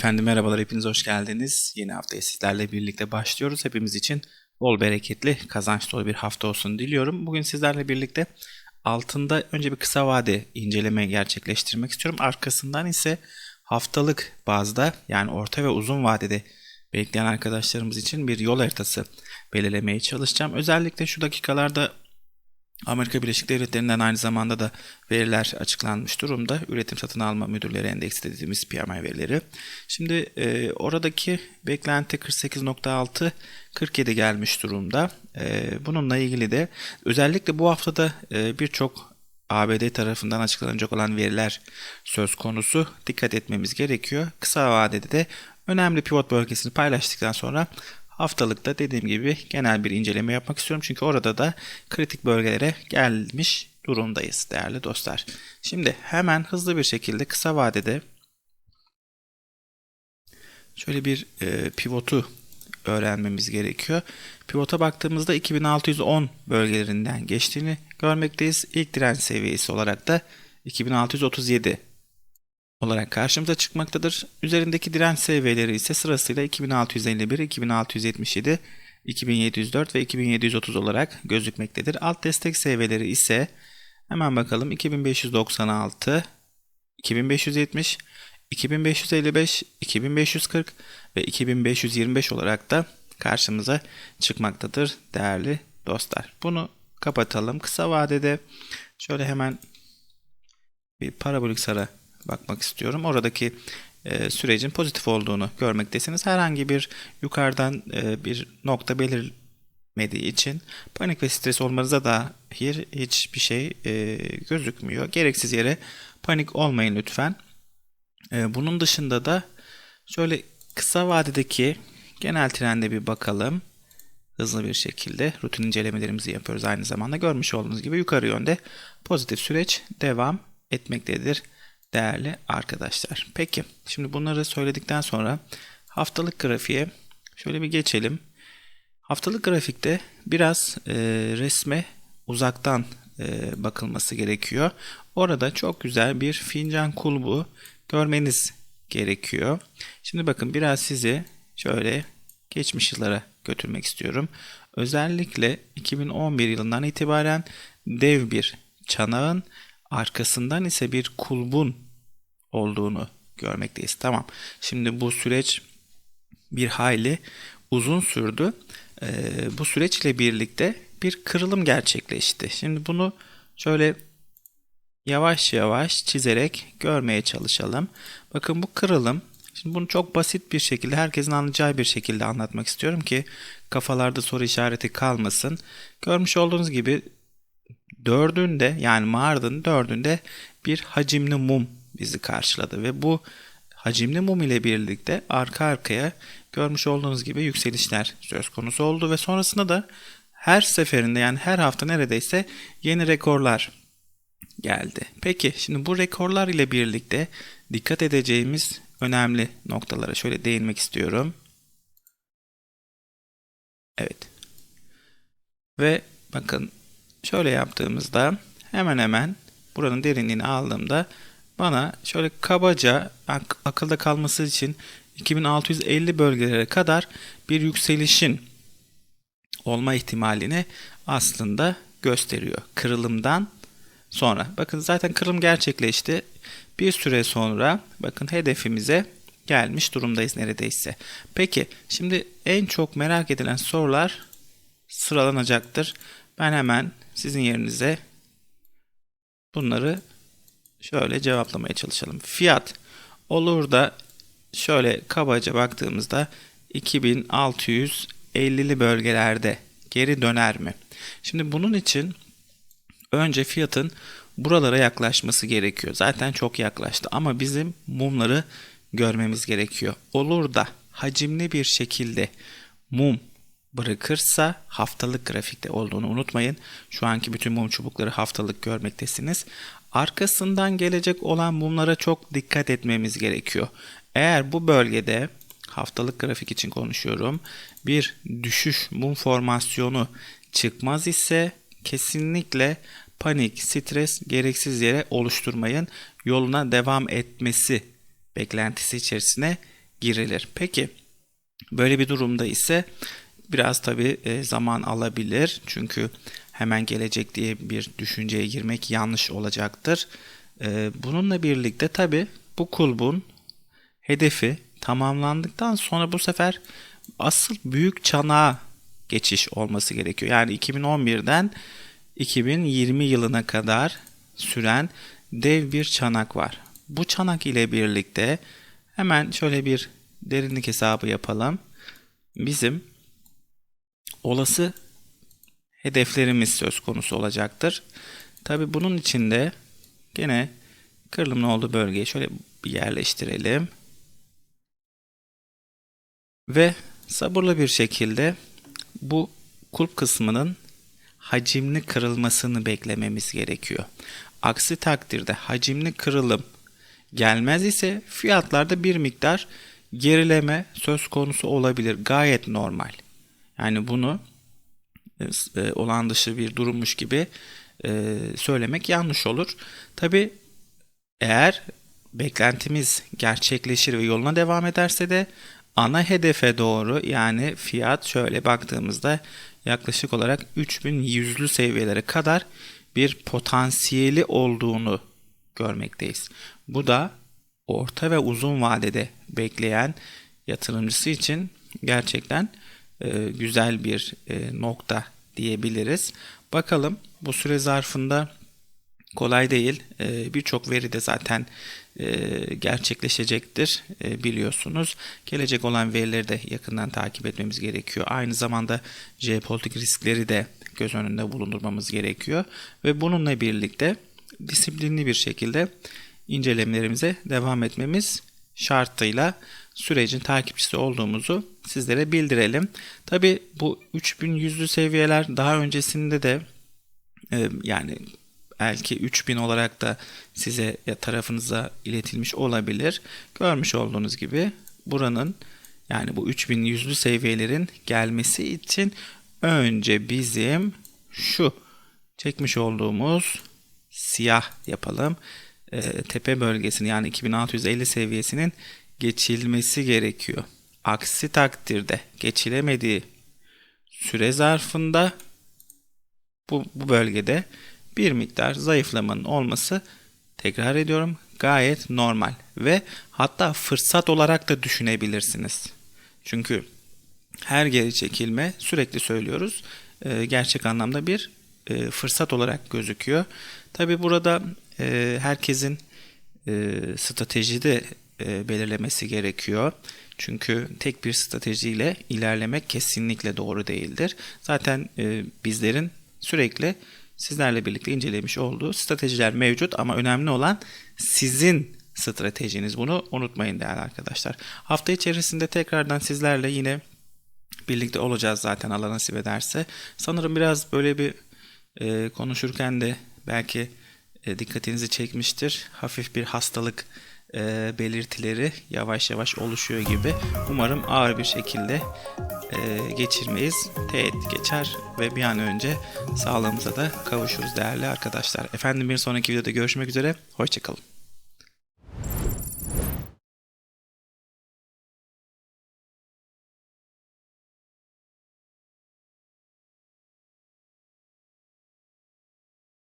Efendim merhabalar hepiniz hoş geldiniz. Yeni haftaya sizlerle birlikte başlıyoruz. Hepimiz için bol bereketli, kazanç dolu bir hafta olsun diliyorum. Bugün sizlerle birlikte altında önce bir kısa vade inceleme gerçekleştirmek istiyorum. Arkasından ise haftalık bazda yani orta ve uzun vadede bekleyen arkadaşlarımız için bir yol haritası belirlemeye çalışacağım. Özellikle şu dakikalarda Amerika Birleşik Devletleri'nden aynı zamanda da veriler açıklanmış durumda. Üretim satın alma müdürleri endeksi dediğimiz PMI verileri. Şimdi e, oradaki beklenti 48.6 47 gelmiş durumda. E, bununla ilgili de özellikle bu haftada e, birçok ABD tarafından açıklanacak olan veriler söz konusu. Dikkat etmemiz gerekiyor. Kısa vadede de önemli pivot bölgesini paylaştıktan sonra Haftalıkta dediğim gibi genel bir inceleme yapmak istiyorum. Çünkü orada da kritik bölgelere gelmiş durumdayız değerli dostlar. Şimdi hemen hızlı bir şekilde kısa vadede şöyle bir e, pivotu öğrenmemiz gerekiyor. Pivota baktığımızda 2610 bölgelerinden geçtiğini görmekteyiz. İlk direnç seviyesi olarak da 2637 olarak karşımıza çıkmaktadır. Üzerindeki direnç seviyeleri ise sırasıyla 2651, 2677, 2704 ve 2730 olarak gözükmektedir. Alt destek seviyeleri ise hemen bakalım 2596, 2570, 2555, 2540 ve 2525 olarak da karşımıza çıkmaktadır değerli dostlar. Bunu kapatalım. Kısa vadede şöyle hemen bir parabolik sara bakmak istiyorum. Oradaki e, sürecin pozitif olduğunu görmektesiniz. Herhangi bir yukarıdan e, bir nokta belirmediği için panik ve stres olmanıza dair hiçbir şey e, gözükmüyor. Gereksiz yere panik olmayın lütfen. E, bunun dışında da şöyle kısa vadedeki genel trende bir bakalım. Hızlı bir şekilde rutin incelemelerimizi yapıyoruz aynı zamanda. Görmüş olduğunuz gibi yukarı yönde pozitif süreç devam etmektedir değerli arkadaşlar. Peki şimdi bunları söyledikten sonra haftalık grafiğe şöyle bir geçelim. Haftalık grafikte biraz e, resme uzaktan e, bakılması gerekiyor. Orada çok güzel bir fincan kulbu görmeniz gerekiyor. Şimdi bakın biraz sizi şöyle geçmiş yıllara götürmek istiyorum. Özellikle 2011 yılından itibaren dev bir çanağın arkasından ise bir kulbun olduğunu görmekteyiz. Tamam. Şimdi bu süreç bir hayli uzun sürdü. Ee, bu süreçle birlikte bir kırılım gerçekleşti. Şimdi bunu şöyle yavaş yavaş çizerek görmeye çalışalım. Bakın bu kırılım Şimdi bunu çok basit bir şekilde herkesin anlayacağı bir şekilde anlatmak istiyorum ki kafalarda soru işareti kalmasın. Görmüş olduğunuz gibi dördünde yani Mardın dördünde bir hacimli mum bizi karşıladı ve bu hacimli mum ile birlikte arka arkaya görmüş olduğunuz gibi yükselişler söz konusu oldu ve sonrasında da her seferinde yani her hafta neredeyse yeni rekorlar geldi. Peki şimdi bu rekorlar ile birlikte dikkat edeceğimiz önemli noktalara şöyle değinmek istiyorum. Evet. Ve bakın şöyle yaptığımızda hemen hemen buranın derinliğini aldığımda bana şöyle kabaca ak akılda kalması için 2650 bölgelere kadar bir yükselişin olma ihtimalini aslında gösteriyor. Kırılımdan sonra. Bakın zaten kırılım gerçekleşti. Bir süre sonra bakın hedefimize gelmiş durumdayız neredeyse. Peki şimdi en çok merak edilen sorular sıralanacaktır. Ben hemen sizin yerinize bunları şöyle cevaplamaya çalışalım. Fiyat olur da şöyle kabaca baktığımızda 2650'li bölgelerde geri döner mi? Şimdi bunun için önce fiyatın buralara yaklaşması gerekiyor. Zaten çok yaklaştı ama bizim mumları görmemiz gerekiyor. Olur da hacimli bir şekilde mum bırakırsa haftalık grafikte olduğunu unutmayın. Şu anki bütün mum çubukları haftalık görmektesiniz. Arkasından gelecek olan mumlara çok dikkat etmemiz gerekiyor. Eğer bu bölgede haftalık grafik için konuşuyorum. Bir düşüş mum formasyonu çıkmaz ise kesinlikle panik, stres gereksiz yere oluşturmayın. Yoluna devam etmesi beklentisi içerisine girilir. Peki böyle bir durumda ise biraz tabi zaman alabilir. Çünkü hemen gelecek diye bir düşünceye girmek yanlış olacaktır. E, bununla birlikte tabi bu kulbun hedefi tamamlandıktan sonra bu sefer asıl büyük çanağa geçiş olması gerekiyor. Yani 2011'den 2020 yılına kadar süren dev bir çanak var. Bu çanak ile birlikte hemen şöyle bir derinlik hesabı yapalım. Bizim olası hedeflerimiz söz konusu olacaktır. Tabi bunun için de gene kırılımın olduğu bölgeyi şöyle bir yerleştirelim. Ve sabırlı bir şekilde bu kulp kısmının hacimli kırılmasını beklememiz gerekiyor. Aksi takdirde hacimli kırılım gelmez ise fiyatlarda bir miktar gerileme söz konusu olabilir. Gayet normal. Yani bunu e, olan dışı bir durummuş gibi e, söylemek yanlış olur. Tabi eğer beklentimiz gerçekleşir ve yoluna devam ederse de ana hedefe doğru yani fiyat şöyle baktığımızda yaklaşık olarak 3100'lü seviyelere kadar bir potansiyeli olduğunu görmekteyiz. Bu da orta ve uzun vadede bekleyen yatırımcısı için gerçekten e, güzel bir e, nokta diyebiliriz. Bakalım bu süre zarfında kolay değil. E, Birçok veri de zaten e, gerçekleşecektir biliyorsunuz. Gelecek olan verileri de yakından takip etmemiz gerekiyor. Aynı zamanda jeopolitik riskleri de göz önünde bulundurmamız gerekiyor. Ve bununla birlikte disiplinli bir şekilde incelemelerimize devam etmemiz şartıyla sürecin takipçisi olduğumuzu sizlere bildirelim. Tabi bu 3100'lü seviyeler daha öncesinde de yani belki 3000 olarak da size ya tarafınıza iletilmiş olabilir. Görmüş olduğunuz gibi buranın yani bu 3100'lü seviyelerin gelmesi için önce bizim şu çekmiş olduğumuz siyah yapalım. E, tepe bölgesini yani 2650 seviyesinin geçilmesi gerekiyor. Aksi takdirde geçilemediği süre zarfında bu, bu bölgede bir miktar zayıflamanın olması tekrar ediyorum gayet normal ve hatta fırsat olarak da düşünebilirsiniz. Çünkü her geri çekilme sürekli söylüyoruz e, gerçek anlamda bir e, fırsat olarak gözüküyor. Tabi burada e, herkesin e, strateji de e, belirlemesi gerekiyor. Çünkü tek bir stratejiyle ilerlemek kesinlikle doğru değildir. Zaten e, bizlerin sürekli sizlerle birlikte incelemiş olduğu stratejiler mevcut ama önemli olan sizin stratejiniz. Bunu unutmayın değerli arkadaşlar. Hafta içerisinde tekrardan sizlerle yine birlikte olacağız zaten Allah nasip ederse. Sanırım biraz böyle bir e, konuşurken de belki e, dikkatinizi çekmiştir. Hafif bir hastalık e, belirtileri yavaş yavaş oluşuyor gibi. Umarım ağır bir şekilde e, geçirmeyiz. Teğet geçer ve bir an önce sağlığımıza da kavuşuruz değerli arkadaşlar. Efendim bir sonraki videoda görüşmek üzere. Hoşçakalın.